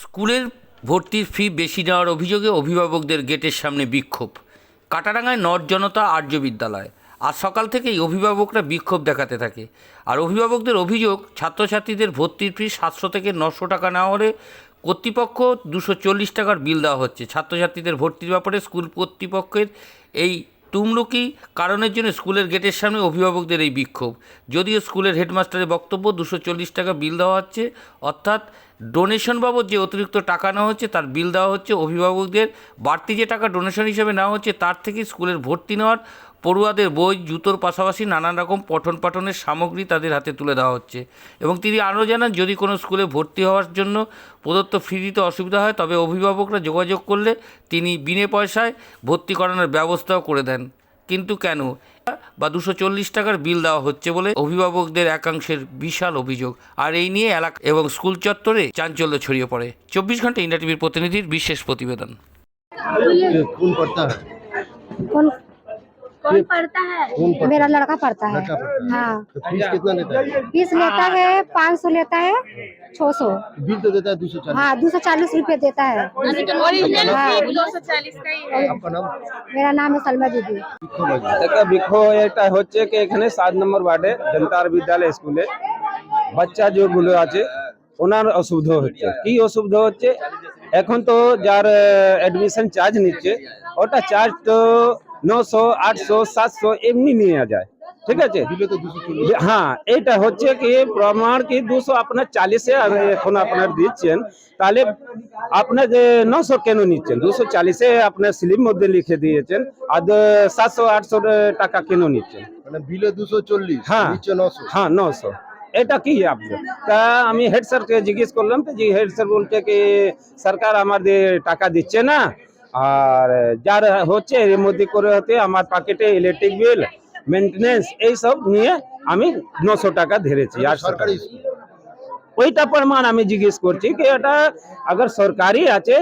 স্কুলের ভর্তির ফি বেশি নেওয়ার অভিযোগে অভিভাবকদের গেটের সামনে বিক্ষোভ। কাটারাঙায় নর্থ জনতা আর্য বিদ্যালয়। আজ সকাল থেকেই অভিভাবকরা বিক্ষোভ দেখাতে থাকে। আর অভিভাবকদের অভিযোগ, ছাত্রছাত্রীদের ভর্তির ফি সাতশো থেকে নশো টাকা নেওয়া হলে কর্তৃপক্ষ দুশো চল্লিশ টাকার বিল দেওয়া হচ্ছে। ছাত্রছাত্রীদের ভর্তির ব্যাপারে স্কুল কর্তৃপক্ষের এই তুমলুকি কারণের জন্য স্কুলের গেটের সামনে অভিভাবকদের এই বিক্ষোভ? যদিও স্কুলের হেডমাস্টারের বক্তব্য দুশো চল্লিশ টাকা বিল দেওয়া হচ্ছে, অর্থাৎ ডোনেশন বাবদ যে অতিরিক্ত টাকা নেওয়া হচ্ছে, তার বিল দেওয়া হচ্ছে, অভিভাবকদের বাড়তি যে টাকা ডোনেশন হিসেবে নেওয়া হচ্ছে, তার থেকে স্কুলের ভর্তি নেওয়ার পড়ুয়াদের বই জুতোর পাশাপাশি নানান রকম পঠন পাঠনের সামগ্রী তাদের হাতে তুলে দেওয়া হচ্ছে। এবং তিনি আরও জানান যদি কোনো স্কুলে ভর্তি হওয়ার জন্য প্রদত্ত ফি দিতে অসুবিধা হয় তবে অভিভাবকরা যোগাযোগ করলে তিনি বিনে পয়সায় ভর্তি করানোর ব্যবস্থাও করে দেন। কিন্তু কেন? বা দুশো চল্লিশ টাকার বিল দেওয়া হচ্ছে বলে অভিভাবকদের একাংশের বিশাল অভিযোগ। আর এই নিয়ে এলাকা এবং স্কুল চত্বরে চাঞ্চল্য ছড়িয়ে পড়ে। চব্বিশ ঘণ্টা ইন্ডিয়া টিভির প্রতিনিধির বিশেষ প্রতিবেদন। कौन पढ़ता है कौन कौन पढ़ता है कौन पढ़ता मेरा लड़का पढ़ता है लड़का पढ़ता है हाँ तो फीस कितना लेता है फीस लेता है पाँच सौ लेता है छः सौ बिल तो देता है दो सौ चालीस हाँ दो सौ चालीस रुपये देता है ओरिजिनल हाँ। फी दो सौ चालीस का ही है आपका नाम मेरा नाम है सलमा दीदी বিক্ষোভ আছে একটা বিক্ষোভ এটা হচ্ছে কি এখানে সাত নম্বর ওয়ার্ডে জনতার বিদ্যালয় স্কুলে বাচ্চা যেগুলো আছে ওনার অসুবিধা হচ্ছে কি অসুবিধা হচ্ছে এখন তো যার অ্যাডমিশন চার্জ নিচ্ছে ওটা চার্জ তো নশো আটশো সাতশো এমনি নিয়ে যায়। ঠিক আছে? হ্যাঁ এটা হচ্ছে কি প্রমাণ কি দুশো আপনার চালিশে এখন আপনার দিচ্ছেন। তাহলে আপনার যে নশো কেন নিচ্ছেন? দুশো চালিশে আপনার স্লিপ মধ্যে লিখে দিয়েছেন। আর সাতশো আটশো টাকা কেন নিচ্ছেন? মানে বিলে দুশো চল্লিশ হ্যাঁ। নশো। হ্যাঁ নশো। এটা কি আপনার তা আমি হেড স্যারকে জিজ্ঞেস করলাম তো যে হেড স্যার বলছে কি সরকার আমাদের টাকা দিচ্ছে না আর যার হচ্ছে এর মধ্যে করে হতে আমার পাকেটে ইলেকট্রিক বিল মেনটেন্স এইসব নিয়ে আমি নশো টাকা ধরেছি আর সরকারি ওইটা প্রমাণ আমি জিজ্ঞেস করছি কি এটা আগার সরকারি আছে,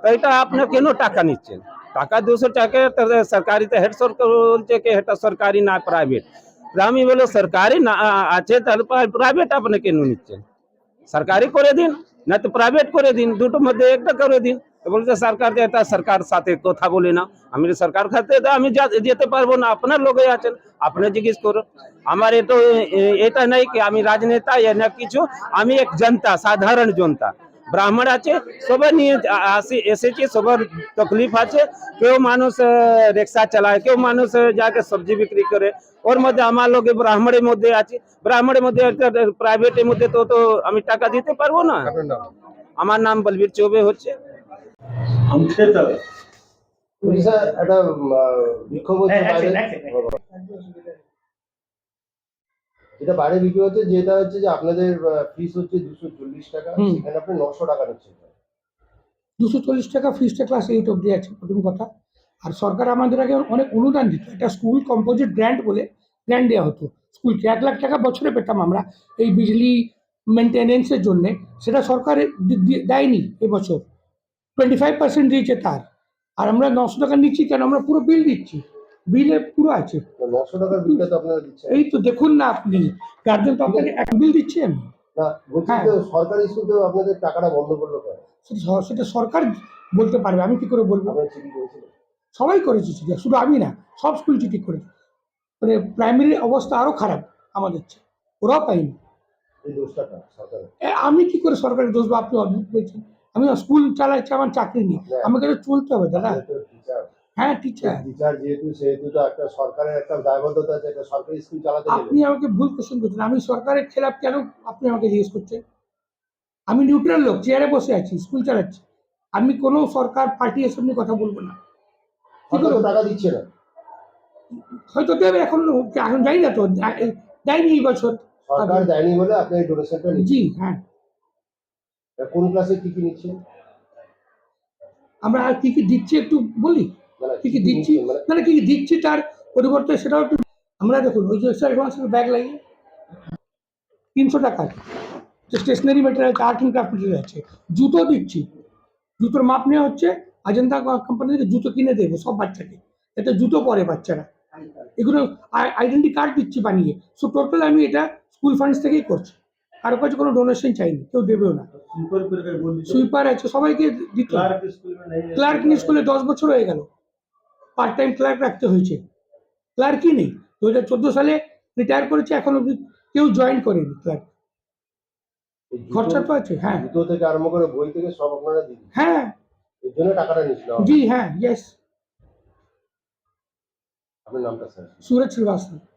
তো এটা আপনার কেন টাকা নিচ্ছেন? টাকা দুশো টাকা সরকারিতে হেড সরকার বলছে কি এটা সরকারি না প্রাইভেট আমি বলো সরকারি না আছে, তাহলে প্রাইভেট আপনি কেন নিচ্ছেন? সরকারি করে দিন, না তো প্রাইভেট করে দিন, দুটোর মধ্যে একটা করে দিন। বলছে সরকার যে এটা সরকার সাথে কথা বলি না। আমি সরকার খাতে আমি যেতে পারব না। আপনার লোকে আছেন আপনি জিজ্ঞেস করুন। আমার এতো এটা নাই কি আমি রাজনেতা এ না কিছু। আমি এক জনতা সাধারণ জনতা। ব্রাহ্মণ আছে সবাই নিয়ে এসেছি সবার তকলিফ আছে। কেউ মানুষ রিক্সা চালায় কেউ মানুষ যাকে সবজি বিক্রি করে। ওর মধ্যে আমার লোক ব্রাহ্মণের মধ্যে আছে। ব্রাহ্মণের মধ্যে প্রাইভেটের মধ্যে তো তো আমি টাকা দিতে পারব না। আমার নাম বলবীর চৌবে হচ্ছে। একটা বিক্ষোভ বাইরে। যেটা বাইরে বিক্রি হচ্ছে যেটা হচ্ছে যে আপনাদের ফিস হচ্ছে দুশো চল্লিশ টাকা সেখানে আপনি নশো টাকা নিচ্ছেন। দুশো চল্লিশ টাকা ফিসটা ক্লাস এইট অব্দি আছে প্রথম কথা। আর সরকার আমাদের আগে অনেক অনুদান দিত। এটা স্কুল কম্পোজিট গ্র্যান্ট বলে গ্র্যান্ট দেওয়া হতো। স্কুলকে এক লাখ টাকা বছরে পেতাম আমরা এই বিজলি মেনটেনেন্সের জন্যে। সেটা সরকার দেয়নি এবছর। টোয়েন্টি ফাইভ পার্সেন্ট দিয়েছে তার। আর আমরা নশো টাকা নিচ্ছি কেন? আমরা পুরো বিল দিচ্ছি। বিলে পুরো আছে। নশো বিলটা তো আপনারা দিচ্ছেন। এই তো দেখুন না আপনি গার্জেন তো আপনাকে এক বিল দিচ্ছেন। তো সরকারি স্কুল আপনাদের টাকাটা বন্ধ করল সেটা সরকার বলতে পারবে আমি কি করে বলব? সবাই করেছে চিঠি শুধু আমি না সব স্কুল চিঠি করেছে। মানে প্রাইমারির অবস্থা আরও খারাপ আমাদের চেয়ে ওরাও পাইনি আমি কি করে সরকারের দোষ বা আপনি অদ্ভুত বলছেন? আমি স্কুল চালাচ্ছি আমার চাকরি নেই। আমাকে তো চলতে হবে দাদা। টিচার হ্যাঁ টিচার টিচার যেহেতু সেহেতু তো একটা সরকারের একটা দায়বদ্ধতা আছে একটা সরকারি স্কুল চালাতে আপনি আমাকে ভুল কোশ্চেন করছেন। আমি সরকারের খেলাফ কেন আপনি আমাকে জিজ্ঞেস করছেন? আমি নিউট্রাল লোক চেয়ারে বসে আছি স্কুল চালাচ্ছি। আমি কোনো সরকার পার্টি এসব নিয়ে কথা বলব না। টাকা দিচ্ছে না। হয়তো দেবে এখন এখন জানি না তো দেয়নি এই বছর। সরকার দেয়নি বলে আপনি ডোনেশনটা জি হ্যাঁ। কোন ক্লাসে কি কি নিচ্ছেন আমরা আর কি কি দিচ্ছি একটু বলি? মানে কি কি দিচ্ছি? মানে মানে কি কি দিচ্ছি তার পরিবর্তে সেটাও একটু আমরা দেখুন ওই যে অ্যাডভান্সের ব্যাগ লাগিয়ে তিনশো টাকার যে স্টেশনারি মেটেরিয়াল আছে আর্ট অ্যান্ড ক্রাফট মেটেরিয়াল আছে। জুতো দিচ্ছি। জুতোর মাপ নেওয়া হচ্ছে অজন্তা কোম্পানি থেকে জুতো কিনে দেবো সব বাচ্চাকে। এতে জুতো পরে বাচ্চারা। এগুলো আইডেন্টি কার্ড দিচ্ছি বানিয়ে। সো টোটাল আমি এটা স্কুল ফান্ডস থেকেই করছি। কারও কাছে কোনো ডোনেশন চাইনি কেউ দেবেও না। সুইপার আছে সবাইকে দিত ক্লার্ক স্কুলে দশ বছর হয়ে গেল। পার্ট টাইম ক্লার্ক রাখতে হয়েছে। ক্লার্কই নেই। দু হাজার চোদ্দ সালে রিটায়ার করেছে এখন অব্দি কেউ জয়েন করেনি ক্লার্ক খরচা তো আছে হ্যাঁ। জুতো থেকে আরম্ভ করে বই থেকে সব আপনারা দিন। হ্যাঁ। এর জন্য টাকাটা জি হ্যাঁ ইয়েস আপনার নামটা স্যার? সুরজ শ্রীবাস্তব।